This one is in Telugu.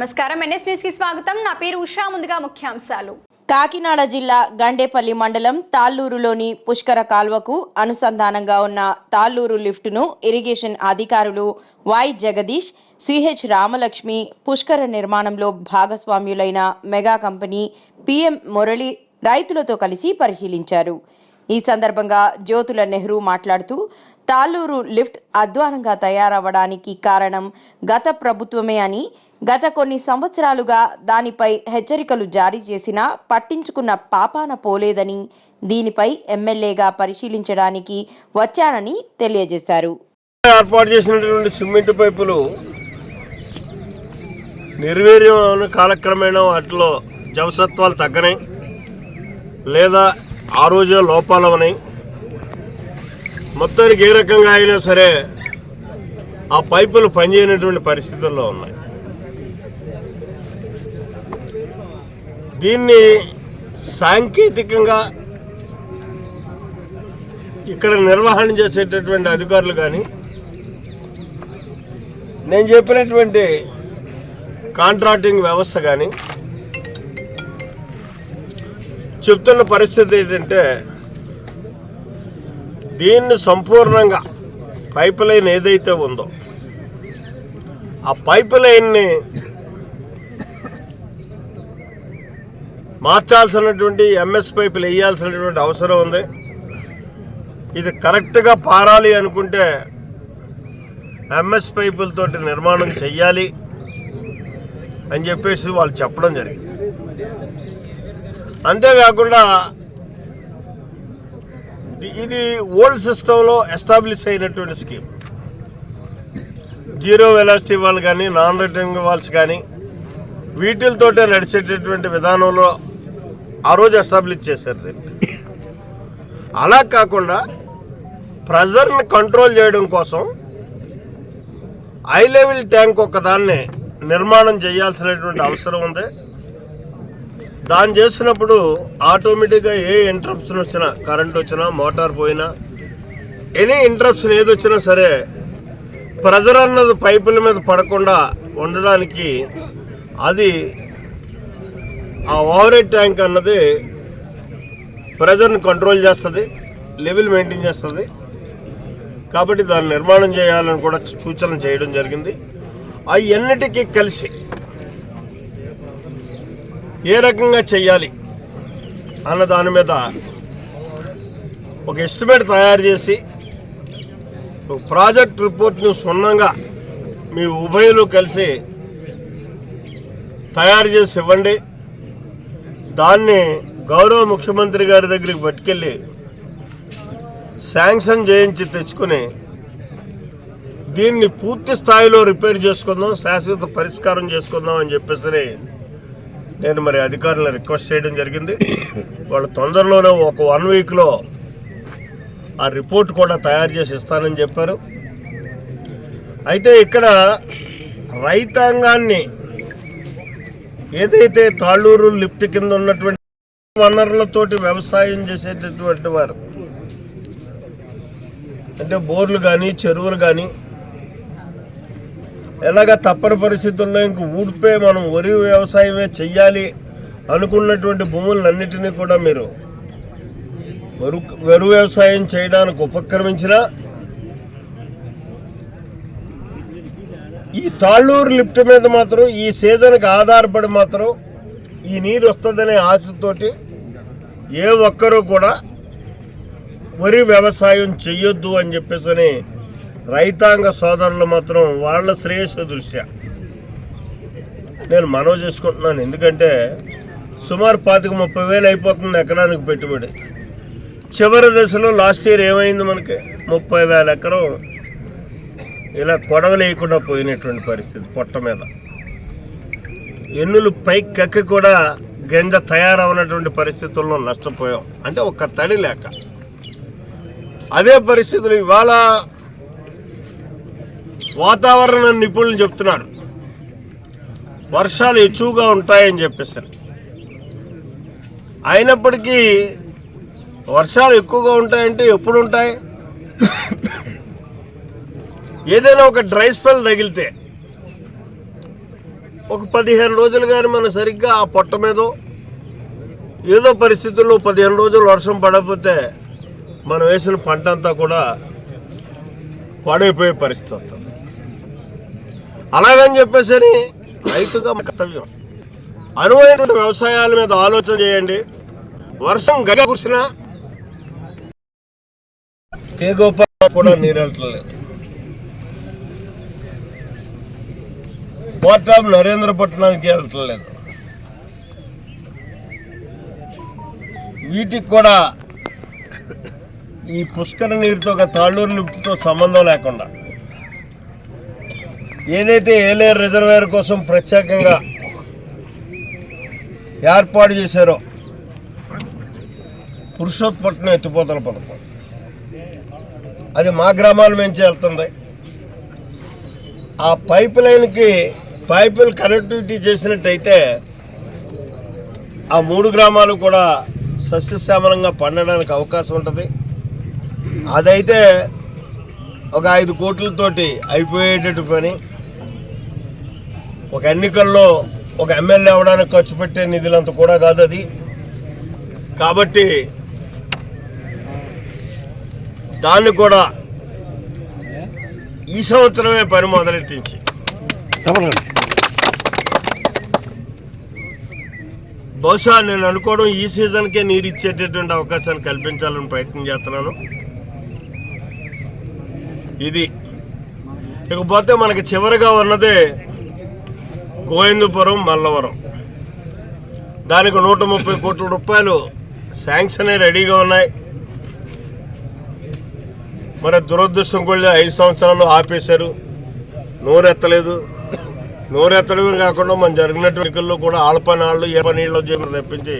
నమస్కారం. ఎన్ఎస్ న్యూస్కి స్వాగతం. నా పేరు ఉషా. ముందుగా ముఖ్యాంశాలు. కాకినాడ జిల్లా గండేపల్లి మండలం తాళ్ళూరులోని పుష్కర కాల్వకు అనుసంధానంగా ఉన్న తాళ్ళూరు లిఫ్టును ఇరిగేషన్ అధికారులు వై జగదీష్ సిహెచ్ రామలక్ష్మి పుష్కర నిర్మాణంలో భాగస్వామ్యులైన మెగా కంపెనీ పిఎం మురళి రైతులతో కలిసి పరిశీలించారు. ఈ సందర్భంగా జ్యోతుల నెహ్రూ మాట్లాడుతూ తాళ్ళూరు లిఫ్ట్ అధ్వానంగా తయారవ్వడానికి కారణం గత ప్రభుత్వమే అని గత కొన్ని సంవత్సరాలుగా దానిపై హెచ్చరికలు జారీ చేసినా పట్టించుకున్న పాపాన పోలేదని దీనిపై ఎమ్మెల్యేగా పరిశీలించడానికి వచ్చానని తెలియజేశారు. ఏర్పాటు చేసినటువంటి సిమెంట్ పైపులు నిర్వీర్యం కాలక్రమేణా వాటిలో జవసత్వాలు తగ్గనాయి లేదా ఆ రోజే లోపాలు ఉన్నాయి మొత్తానికి ఏ రకంగా అయినా సరే ఆ పైపులు పనిచేయనటువంటి పరిస్థితుల్లో ఉన్నాయి. దీన్ని సాంకేతికంగా ఇక్కడ నిర్వహణ చేసేటటువంటి అధికారులు కానీ నేను చెప్పినటువంటి కాంట్రాక్టింగ్ వ్యవస్థ కానీ చెప్తున్న పరిస్థితి ఏంటంటే దీన్ని సంపూర్ణంగా పైప్ లైన్ ఏదైతే ఉందో ఆ పైప్ లైన్ని మార్చాల్సినటువంటి ఎంఎస్ పైపులు వేయాల్సినటువంటి అవసరం ఉంది. ఇది కరెక్ట్గా పారాలి అనుకుంటే ఎంఎస్ పైపులతోటి నిర్మాణం చెయ్యాలి అని చెప్పేసి వాళ్ళు చెప్పడం జరిగింది. అంతేకాకుండా ఇది- ఓల్డ్ సిస్టంలో ఎస్టాబ్లిష్ అయినటువంటి స్కీమ్. జీరో వెలాసిటీ వాళ్ళు కానీ నాన్ రిటర్నింగ్ వాల్స్ కానీ వీటితోటే నడిచేటటువంటి విధానంలో ఆ రోజు ఎస్టాబ్లిష్ చేశారు దీన్ని. అలా కాకుండా ప్రెజర్ని కంట్రోల్ చేయడం కోసం హై లెవెల్ ట్యాంక్ ఒకదాన్ని నిర్మాణం చేయాల్సినటువంటి అవసరం ఉంది. దాన్ని చేసినప్పుడు ఆటోమేటిక్గా ఏ ఇంటరప్షన్ వచ్చినా కరెంట్ వచ్చినా మోటార్ పోయినా ఎనీ ఇంటరప్షన్ ఏది వచ్చినా సరే ప్రెజర్ అన్నది పైపుల మీద పడకుండా ఉండడానికి అది ఆ ఓవరేజ్ ట్యాంక్ అన్నది ప్రెజర్ని కంట్రోల్ చేస్తుంది లెవెల్ మెయింటైన్ చేస్తుంది. కాబట్టి దాన్ని నిర్మాణం చేయాలని కూడా సూచన చేయడం జరిగింది. అవన్నిటికీ కలిసి ఏ రకంగా చెయ్యాలి అన్న దాని మీద ఒక ఎస్టిమేట్ తయారు చేసి ఒక ప్రాజెక్ట్ రిపోర్ట్ను సున్నంగా మీ ఉభయలు కలిసి తయారు చేసి ఇవ్వండి. దాన్ని గౌరవ ముఖ్యమంత్రి గారి దగ్గరికి పట్టుకెళ్ళి శాంక్షన్ చేయించి తెచ్చుకుని దీన్ని పూర్తి స్థాయిలో రిపేర్ చేసుకుందాం శాశ్వత పరిష్కారం చేసుకుందాం అని చెప్పేసి నేను మరి అధికారులను రిక్వెస్ట్ చేయడం జరిగింది. వాళ్ళు తొందరలోనే ఒక వన్ వీక్లో ఆ రిపోర్ట్ కూడా తయారు చేసి ఇస్తానని చెప్పారు. అయితే ఇక్కడ రైతాంగాన్ని ఏదైతే తాళ్ళూరు లిఫ్ట్ కింద ఉన్నటువంటి వనరులతోటి వ్యవసాయం చేసేటటువంటి వారు అంటే బోర్లు కానీ చెరువులు కానీ ఎలాగ తప్పని పరిస్థితుల్లో ఇంక ఊడిపోయి మనం వరి వ్యవసాయమే చెయ్యాలి అనుకున్నటువంటి భూములన్నిటినీ కూడా మీరు వరు వరు వ్యవసాయం చేయడానికి ఉపక్రమించిన ఈ తాళ్ళూరు లిఫ్ట్ మీద మాత్రం ఈ సీజన్కి ఆధారపడి మాత్రం ఈ నీరు వస్తుందనే ఆశతోటి ఏ ఒక్కరూ కూడా వరి వ్యవసాయం చెయ్యొద్దు అని చెప్పేసి రైతాంగ సోదరులు మాత్రం వాళ్ళ శ్రేయస్సు దృష్ట్యా. నేను మనవి చేసుకుంటున్నాను. ఎందుకంటే సుమారు పాతిక ముప్పై వేలు అయిపోతుంది ఎకరానికి పెట్టుబడి. చివరి దశలో లాస్ట్ ఇయర్ ఏమైంది మనకి? ముప్పై వేల ఎకరం ఇలా కొడవలేయకుండా పోయినటువంటి పరిస్థితి పొట్ట మీద. ఎన్నులు పైకి కూడా గింజ తయారవనటువంటి పరిస్థితుల్లో నష్టపోయాం. అంటే ఒక తడి లేక. అదే పరిస్థితులు ఇవాళ వాతావరణ నిపుణులు చెప్తున్నారు. వర్షాలు ఎక్కువగా ఉంటాయని చెప్పేసరి. అయినప్పటికీ వర్షాలు ఎక్కువగా ఉంటాయంటే ఎప్పుడు ఉంటాయి? ఏదైనా ఒక డ్రై స్పెల్ తగిలితే ఒక పదిహేను రోజులు కానీ మనం సరిగ్గా ఆ పొట్ట మీదో ఏదో పరిస్థితుల్లో పదిహేను రోజులు వర్షం పడకపోతే మనం వేసిన పంట అంతా కూడా పాడైపోయే పరిస్థితి వస్తుంది. అలాగని చెప్పేసి రైతుగా కర్తవ్యం. అనువైన వ్యవసాయాల మీద ఆలోచన చేయండి. వర్షం గగ కురిసిన కే గోపాల్ కూడా నీరెళ్ళట్లేదు పోర్ట్ నరేంద్రపట్నానికి వెళ్ళట్లేదు వీటికి కూడా ఈ పుష్కర నీరుతో ఒక తాళ్ళూరు లిఫ్ట్తో సంబంధం లేకుండా ఏదైతే ఏలేరు రిజర్వేర్ కోసం ప్రత్యేకంగా ఏర్పాటు చేశారో పురుషోత్పట్నం ఎత్తిపోతల పథకం. అది మా గ్రామాల నుంచి వెళ్తుంది. ఆ పైప్ లైన్కి పైపులు కనెక్టివిటీ చేసినట్టయితే ఆ మూడు గ్రామాలు కూడా సస్యశ్యామలంగా పండడానికి అవకాశం ఉంటుంది. అదైతే ఒక ఐదు కోట్లతోటి అయిపోయేటట్టు పని. ఒక ఎన్నికల్లో ఒక ఎమ్మెల్యే అవడానికి ఖర్చు పెట్టే నిధులంత కూడా కాదు అది. కాబట్టి దాన్ని కూడా ఈ సంవత్సరమే పని మొదలెట్టించి. బహుశా నేను అనుకోవడం ఈ సీజన్కే నీరు ఇచ్చేటటువంటి అవకాశాన్ని కల్పించాలని ప్రయత్నం చేస్తున్నాను. ఇది. ఇకపోతే మనకి చివరిగా ఉన్నదే గోవిందపురం మల్లవరం. దానికి నూట ముప్పై కోట్ల రూపాయలు శాంక్షన్ రెడీగా ఉన్నాయి. మరి దురదృష్టం కూడా ఐదు సంవత్సరాలు ఆపేశారు. నోరెత్తలేదు. నోరెత్తడమే కాకుండా మనం జరిగినటువంటి ఎన్నికల్లో కూడా ఆల్పనాళ్ళు ఏ పనీళ్ళు తప్పించి